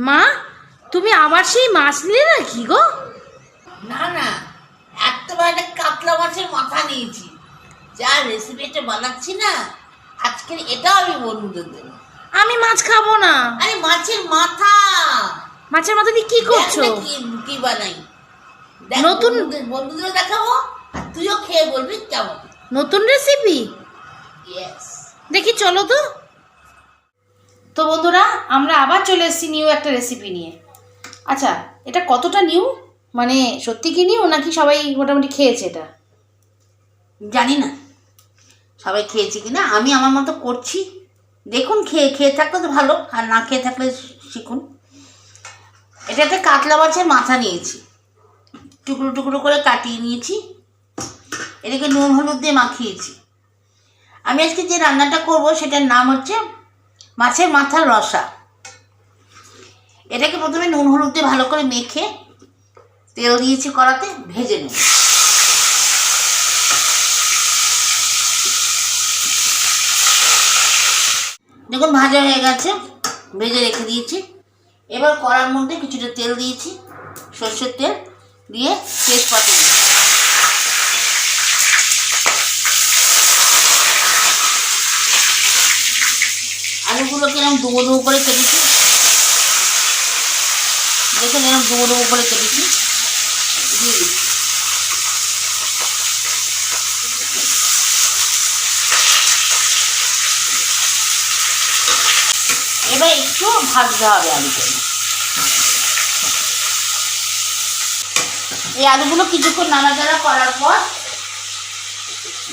মা তুমি আবার সেই মাছ নিলে না কি গো? না না একটা কাতলা মাছের মাথা নিয়েছি। যা রেসিপিটা বানাচ্ছি না আজকে এটাও আমি বন্ধুদের দেবো। আমি মাছ খাব না। আরে মাছের মাথা। মাছের মাথা দিয়ে কি করছ? দেখ না কি কি বানাই। দেখ, নতুন- বন্ধুদের- বন্ধুদের দেখাবো আর তুইও খেয়ে বলবি কেমন। নতুন রেসিপি ইয়েস দেখি চলো তো। তো বন্ধুরা, আমরা আবার চলে এসেছি নিউ একটা রেসিপি নিয়ে। আচ্ছা এটা কতটা নিউ মানে সত্যি কি নিউ নাকি সবাই মোটামুটি খেয়েছে এটা? জানি না। সবাই খেয়েছে কিনা? আমি আমার মতো করছি। দেখুন, খেয়ে খেয়ে থাকলে তো ভালো, আর না খেয়ে থাকলে শিখুন। এটা একটা কাতলা মাছের মাথা নিয়েছি। টুকরো টুকরো করে কাটিয়ে নিয়েছি। এটাকে নুন, হলুদ দিয়ে মাখিয়েছি। আমি আজকে যে রান্নাটা করব, সেটার নাম হচ্ছে মাছের মাথার রসা। এটাকে প্রথমে নুন, হলুদ দিয়ে ভালো করে মেখে তেল দিয়েছি কড়াতে, ভেজে নেব। দেখুন, ভাজা হয়ে গেছে, ভেজে রেখে দিয়েছি। এবার কড়ার মধ্যে কিছুটা তেল দিয়েছি, সর্ষের তেল দিয়ে তেজপাতা দিয়েছি। এরকম ডুবো ডুবো করে কেটেছি। দেখুন এরকম ডুবো ডুবো করে কেটেছি। এবার একটু ভাজতে হবে আলুগুলো এই আলুগুলো কিছুক্ষণ নাড়াচাড়া করার পর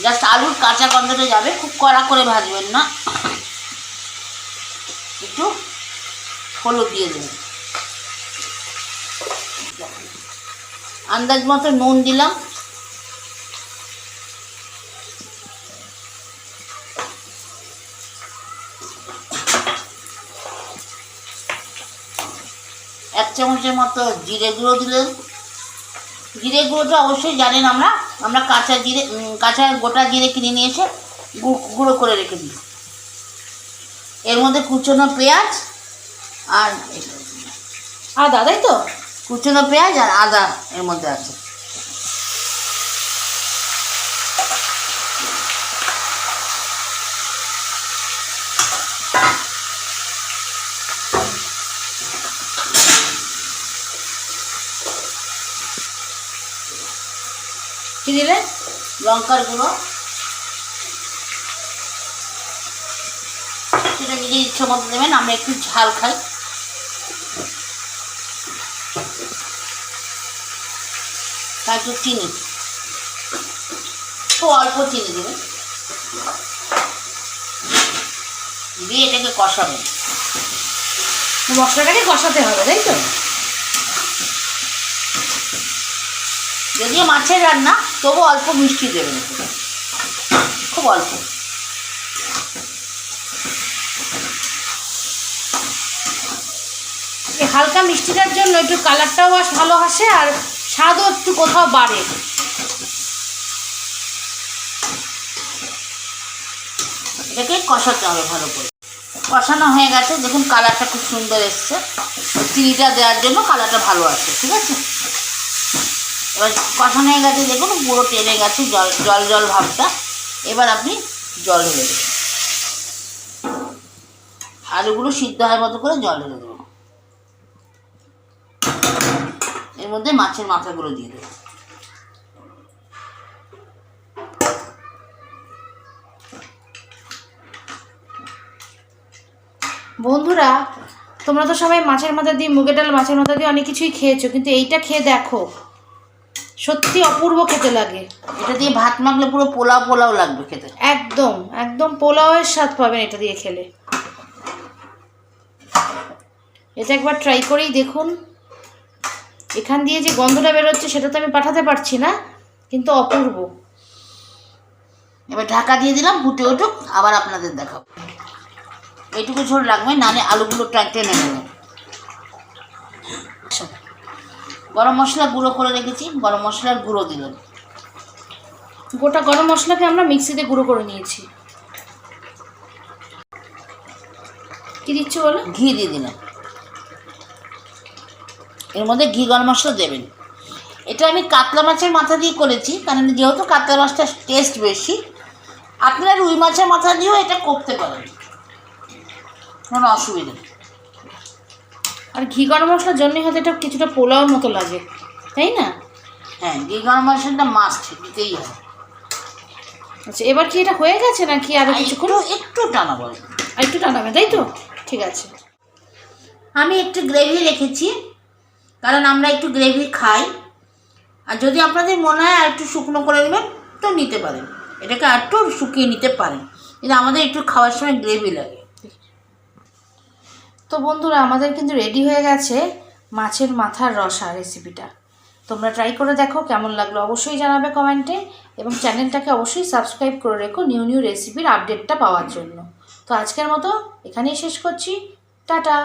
জাস্ট আলুর কাঁচা গন্ধটা যাবে, খুব কড়া করে ভাজবেন না একটু হলুদ দিয়ে দেবেন আন্দাজ মতো নুন দিলাম। এক চামচের মতো জিরে গুঁড়ো দিলেন। জিরে গুঁড়োটা অবশ্যই জানেন আমরা আমরা কাঁচা জিরে কাঁচা গোটা জিরে কিনে নিয়ে এসে গুঁড়ো করে রেখে দিই। এর মধ্যে কুচনো পেঁয়াজ আর আর দাদাই তো? কুচনো পেঁয়াজ আর আদা এর মধ্যে আছে। কি দিলে? লঙ্কার গুঁড়ো। সেটা নিজের ইচ্ছে মতো দেবেন, আমরা একটু ঝাল খাই। একটু চিনি। খুব অল্প চিনি দেবেন দিয়ে এটাকে কষাবেন মশলাটাকে কষাতে হবে তাই তো? যদিও মাছের রান্না তবু অল্প মিষ্টি দেবেন খুব অল্প। হালকা মিষ্টিটার জন্য একটু কালারটাও আস ভালো আসে আর স্বাদও একটু কোথাও বাড়ে। এটাকে কষাতে হবে ভালো করে। কষানো হয়ে গেছে, দেখুন কালারটা খুব সুন্দর এসছে। চিনিটা দেওয়ার জন্য কালারটা ভালো আছে, ঠিক আছে? এবার কষানো হয়ে গেছে, দেখুন পুরো টেনে গেছে জল জল জল ভাবটা। এবার আপনি জল ঢেলে দেবেন। আলুগুলো সিদ্ধ হয় মতো করে জল দেবেন। এর মধ্যে মাছের মাথাগুলো দিয়ে দেবেন বন্ধুরা তোমরা তো সবাই মাছের মাথা দিয়ে মুগের ডাল মাছের মাথা দিয়ে অনেক কিছুই খেয়েছো কিন্তু এইটা খেয়ে দেখো সত্যি অপূর্ব খেতে লাগে। এটা দিয়ে ভাত মাখলে পুরো পোলাও পোলাও লাগবে খেতে। একদম একদম পোলাওয়ের স্বাদ পাবেন এটা দিয়ে খেলে। এটা একবার ট্রাই করেই দেখুন। এখান দিয়ে যে গন্ধটা বেরোচ্ছে সেটা তো আমি পাঠাতে পারছি না কিন্তু অপূর্ব। এবার ঢাকা দিয়ে দিলাম ফুটে উঠুক আবার আপনাদের দেখাবো। এইটুকু ঝোল লাগবে নাহলে আলুগুলো টেনে নেবে। গরম মশলা গুঁড়ো করে রেখেছি গরম মশলার গুঁড়ো দিলাম। গোটা গরম মশলাকে আমরা মিক্সিতে গুঁড়ো করে নিয়েছি। কি দিচ্ছ বলো? ঘি দিয়ে দিলাম। এর মধ্যে ঘি গরম মশলা দেবেন। এটা আমি কাতলা মাছের মাথা দিয়ে করেছি কারণ যেহেতু কাতলা মাছটা টেস্ট বেশি আপনারা রুই মাছের মাথা দিয়েও এটা করতে পারেন। কোনো অসুবিধা নেই। আর ঘি গরম মশলার জন্যই হয়তো এটা কিছুটা পোলাওর মতো লাগে তাই না? হ্যাঁ ঘি গরম মশলাটা মাস্ট দিতেই হয় আচ্ছা এবার কি এটা হয়ে গেছে নাকি আরও কিছুক্ষণ? একটু একটু টানা বলে আর একটু টানাবে তাই তো? ঠিক আছে। আমি একটু গ্রেভি রেখেছি। কারণ আমরা একটু গ্রেভি খাই। আর যদি আপনাদের মনে হয় আর একটু শুকনো করে নেবেন, তো নিতে পারেন। এটাকে আর একটু শুকিয়ে নিতে পারেন। কিন্তু আমাদের একটু খাওয়ার সময় গ্রেভি লাগে। তো বন্ধুরা, আমাদের কিন্তু রেডি হয়ে গেছে মাছের মাথার রসা রেসিপিটা তোমরা ট্রাই করে দেখো কেমন লাগল অবশ্যই জানাবে কমেন্টে এবং চ্যানেলটাকে অবশ্যই সাবস্ক্রাইব করে রেখো নিউ নিউ রেসিপির আপডেটটা পাওয়ার জন্য। তো আজকের মতো এখানেই শেষ করছি। টাটা!